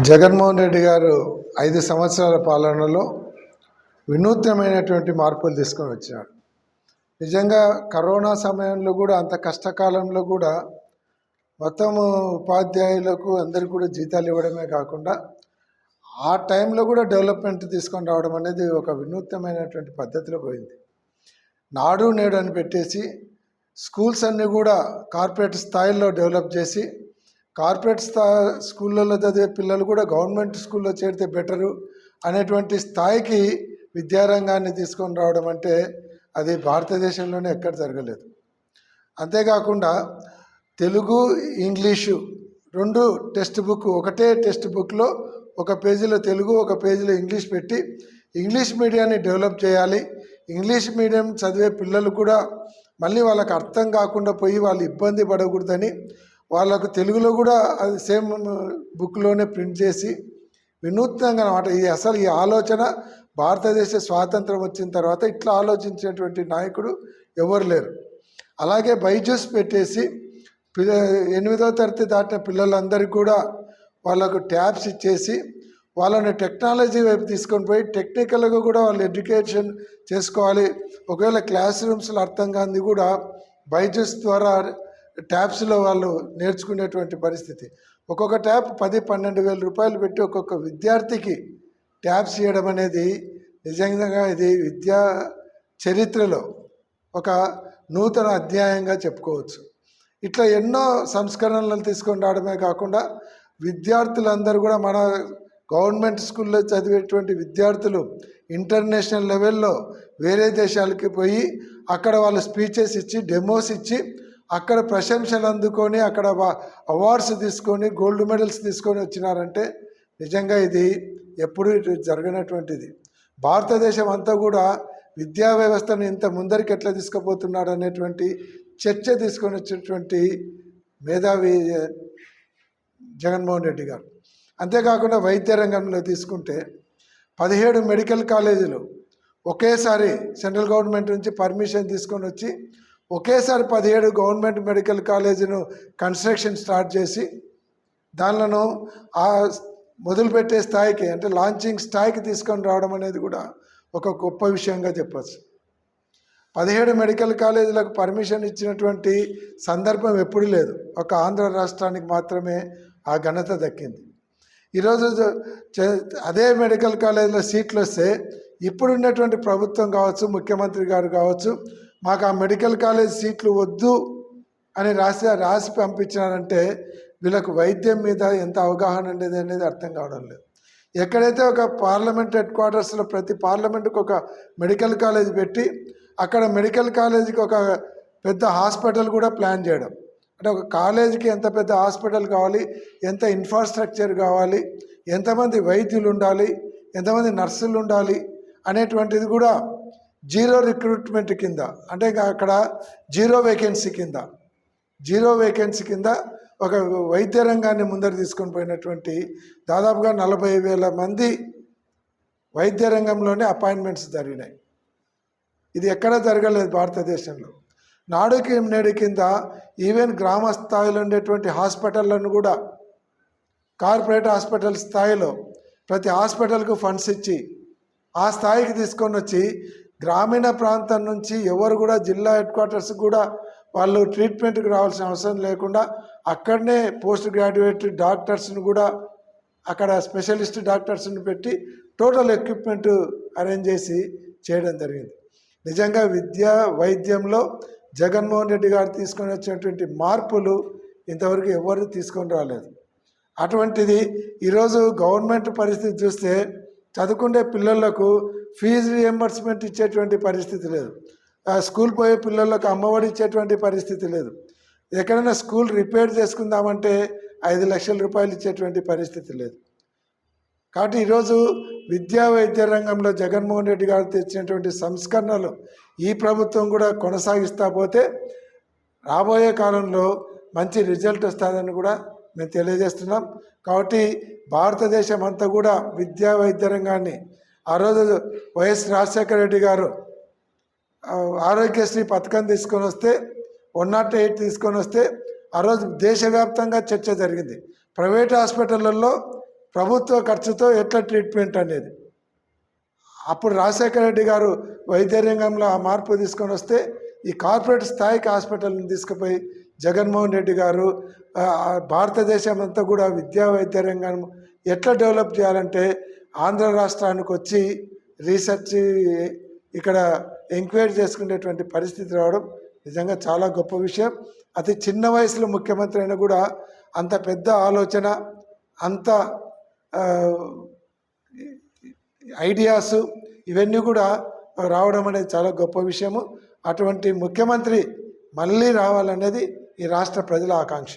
జగన్మోహన్ రెడ్డి గారు ఐదు సంవత్సరాల పాలనలో వినూత్నమైనటువంటి మార్పులు తీసుకొని వచ్చినాడు నిజంగా కరోనా సమయంలో కూడా అంత కష్టకాలంలో కూడా మొత్తం ఉపాధ్యాయులకు అందరికీ కూడా జీతాలు ఇవ్వడమే కాకుండా ఆ టైంలో కూడా డెవలప్మెంట్ తీసుకొని రావడం అనేది ఒక వినూత్నమైనటువంటి పద్ధతిలో పోయింది. నాడు నేడు అని పెట్టేసి స్కూల్స్ అన్నీ కూడా కార్పొరేట్ స్థాయిలో డెవలప్ చేసి కార్పొరేట్ స్థా స్కూళ్ళల్లో చదివే పిల్లలు కూడా గవర్నమెంట్ స్కూల్లో చేరితే బెటరు అనేటువంటి స్థాయికి విద్యారంగాన్ని తీసుకొని రావడం అంటే అది భారతదేశంలోనే ఎక్కడ జరగలేదు. అంతేకాకుండా తెలుగు ఇంగ్లీషు రెండు టెక్స్ట్ బుక్ ఒకటే టెక్స్ట్ బుక్లో ఒక పేజీలో తెలుగు ఒక పేజీలో ఇంగ్లీష్ పెట్టి ఇంగ్లీష్ మీడియాన్ని డెవలప్ చేయాలి. ఇంగ్లీష్ మీడియం చదివే పిల్లలు కూడా మళ్ళీ వాళ్ళకి అర్థం కాకుండా పోయి వాళ్ళు ఇబ్బంది పడకూడదని వాళ్ళకు తెలుగులో కూడా అది సేమ్ బుక్లోనే ప్రింట్ చేసి వినూత్నంగా అనమాట. ఇది అసలు ఈ ఆలోచన భారతదేశ స్వాతంత్రం వచ్చిన తర్వాత ఇట్లా ఆలోచించేటువంటి నాయకుడు ఎవరు లేరు. అలాగే బైజూస్ పెట్టేసి పిల్ల ఎనిమిదవ తరగతి దాటిన పిల్లలందరికీ కూడా వాళ్ళకు ట్యాబ్స్ ఇచ్చేసి వాళ్ళని టెక్నాలజీ వైపు తీసుకొని పోయి టెక్నికల్గా కూడా వాళ్ళు ఎడ్యుకేషన్ చేసుకోవాలి. ఒకవేళ క్లాస్ రూమ్స్లో అర్థం కాంది కూడా బైజూస్ ద్వారా ట్యాబ్స్లో వాళ్ళు నేర్చుకునేటువంటి పరిస్థితి. ఒక్కొక్క ట్యాప్ పది పన్నెండు వేల రూపాయలు పెట్టి ఒక్కొక్క విద్యార్థికి ట్యాబ్స్ ఇవ్వడం అనేది నిజంగా ఇది విద్యా చరిత్రలో ఒక నూతన అధ్యాయంగా చెప్పుకోవచ్చు. ఇట్లా ఎన్నో సంస్కరణలు తీసుకొని రావడమే కాకుండా విద్యార్థులందరూ కూడా మన గవర్నమెంట్ స్కూల్లో చదివేటువంటి విద్యార్థులు ఇంటర్నేషనల్ లెవెల్లో వేరే దేశాలకి పోయి అక్కడ వాళ్ళు స్పీచెస్ ఇచ్చి డెమోస్ ఇచ్చి అక్కడ ప్రశంసలు అందుకొని అక్కడ అవార్డ్స్ తీసుకొని గోల్డ్ మెడల్స్ తీసుకొని వచ్చినారంటే నిజంగా ఇది ఎప్పుడూ ఇటు జరగనటువంటిది. భారతదేశం అంతా కూడా విద్యా వ్యవస్థను ఇంత ముందరికి ఎట్లా తీసుకుపోతున్నాడు అనేటువంటి చర్చ తీసుకొని వచ్చినటువంటి మేధావి జగన్మోహన్ రెడ్డి గారు. అంతేకాకుండా వైద్య రంగంలో తీసుకుంటే పదిహేడు మెడికల్ కాలేజీలు ఒకేసారి సెంట్రల్ గవర్నమెంట్ నుంచి పర్మిషన్ తీసుకొని వచ్చి ఒకేసారి పదిహేడు గవర్నమెంట్ మెడికల్ కాలేజీను కన్స్ట్రక్షన్ స్టార్ట్ చేసి దానిలను ఆ మొదలుపెట్టే స్థాయికి అంటే లాంచింగ్ స్థాయికి తీసుకొని రావడం అనేది కూడా ఒక గొప్ప విషయంగా చెప్పచ్చు. పదిహేడు మెడికల్ కాలేజీలకు పర్మిషన్ ఇచ్చినటువంటి సందర్భం ఎప్పుడూ లేదు. ఒక ఆంధ్ర రాష్ట్రానికి మాత్రమే ఆ ఘనత దక్కింది. ఈరోజు అదే మెడికల్ కాలేజీలో సీట్లు వస్తే ఇప్పుడున్నటువంటి ప్రభుత్వం కావచ్చు ముఖ్యమంత్రి గారు కావచ్చు మాకు ఆ మెడికల్ కాలేజ్ సీట్లు వద్దు అని రాసి రాసి పంపించినారంటే వీళ్ళకు వైద్యం మీద ఎంత అవగాహన ఉండేది అనేది అర్థం కావడం లేదు. ఎక్కడైతే ఒక పార్లమెంట్ హెడ్ క్వార్టర్స్లో ప్రతి పార్లమెంట్కి ఒక మెడికల్ కాలేజ్ పెట్టి అక్కడ మెడికల్ కాలేజీకి ఒక పెద్ద హాస్పిటల్ కూడా ప్లాన్ చేయడం. అంటే ఒక కాలేజీకి ఎంత పెద్ద హాస్పిటల్ కావాలి ఎంత ఇన్ఫ్రాస్ట్రక్చర్ కావాలి ఎంతమంది వైద్యులు ఉండాలి ఎంతమంది నర్సులు ఉండాలి అనేటువంటిది కూడా జీరో రిక్రూట్మెంట్ కింద అంటే అక్కడ జీరో వేకెన్సీ కింద జీరో వేకెన్సీ కింద ఒక వైద్య రంగాన్ని ముందర తీసుకొని పోయినటువంటి దాదాపుగా నలభై వేల మంది వైద్య రంగంలోనే అపాయింట్మెంట్స్ జరిగినాయి. ఇది ఎక్కడా జరగలేదు భారతదేశంలో. నాడుకి నేడు కింద ఈవెన్ గ్రామ స్థాయిలో ఉండేటువంటి హాస్పిటళ్ళను కూడా కార్పొరేట్ హాస్పిటల్ స్థాయిలో ప్రతి హాస్పిటల్కు ఫండ్స్ ఇచ్చి ఆ స్థాయికి తీసుకొని వచ్చి గ్రామీణ ప్రాంతం నుంచి ఎవరు కూడా జిల్లా హెడ్ క్వార్టర్స్ కూడా వాళ్ళు ట్రీట్మెంట్కి రావాల్సిన అవసరం లేకుండా అక్కడనే పోస్ట్ గ్రాడ్యుయేట్ డాక్టర్స్ని కూడా అక్కడ స్పెషలిస్ట్ డాక్టర్స్ని పెట్టి టోటల్ ఎక్విప్మెంట్ అరేంజ్ చేసి చేయడం జరిగింది. నిజంగా విద్య వైద్యంలో జగన్మోహన్ రెడ్డి గారు తీసుకొని వచ్చినటువంటి మార్పులు ఇంతవరకు ఎవరు తీసుకొని రాలేదు. అటువంటిది ఈరోజు గవర్నమెంట్ పరిస్థితి చూస్తే చదువుకునే పిల్లలకు ఫీజు రియంబర్స్మెంట్ ఇచ్చేటువంటి పరిస్థితి లేదు. స్కూల్ పోయే పిల్లలకు అమ్మఒడి ఇచ్చేటువంటి పరిస్థితి లేదు. ఎక్కడైనా స్కూల్ రిపేర్ చేసుకుందామంటే ఐదు లక్షల రూపాయలు ఇచ్చేటువంటి పరిస్థితి లేదు. కాబట్టి ఈరోజు విద్యా వైద్య రంగంలో జగన్మోహన్ రెడ్డి గారు తెచ్చినటువంటి సంస్కరణలు ఈ ప్రభుత్వం కూడా కొనసాగిస్తా పోతే రాబోయే కాలంలో మంచి రిజల్ట్ వస్తుందని కూడా మేము తెలియజేస్తున్నాం. కాబట్టి భారతదేశం అంతా కూడా విద్యా వైద్య రంగాన్ని ఆ రోజు వైఎస్ రాజశేఖర రెడ్డి గారు ఆరోగ్యశ్రీ పథకం తీసుకొని వస్తే వన్ నాట్ ఎయిట్ తీసుకొని వస్తే ఆ రోజు దేశవ్యాప్తంగా చర్చ జరిగింది. ప్రైవేట్ హాస్పిటళ్ళల్లో ప్రభుత్వ ఖర్చుతో ఎట్లా ట్రీట్మెంట్ అనేది? అప్పుడు రాజశేఖర రెడ్డి గారు వైద్య రంగంలో ఆ మార్పు తీసుకొని వస్తే ఈ కార్పొరేట్ స్థాయికి హాస్పిటల్ని తీసుకుపోయి జగన్మోహన్ రెడ్డి గారు భారతదేశం అంతా కూడా విద్యా వైద్య రంగం ఎట్లా డెవలప్ చేయాలంటే ఆంధ్ర రాష్ట్రానికి వచ్చి రీసెర్చ్ ఇక్కడ ఎంక్వైరీ చేసుకునేటువంటి పరిస్థితి రావడం నిజంగా చాలా గొప్ప విషయం. అతి చిన్న వయసులో ముఖ్యమంత్రి అయినా కూడా అంత పెద్ద ఆలోచన అంత ఐడియాస్ ఇవన్నీ కూడా రావడం అనేది చాలా గొప్ప విషయము. అటువంటి ముఖ్యమంత్రి మళ్ళీ రావాలనేది ఈ రాష్ట్ర ప్రజల ఆకాంక్ష.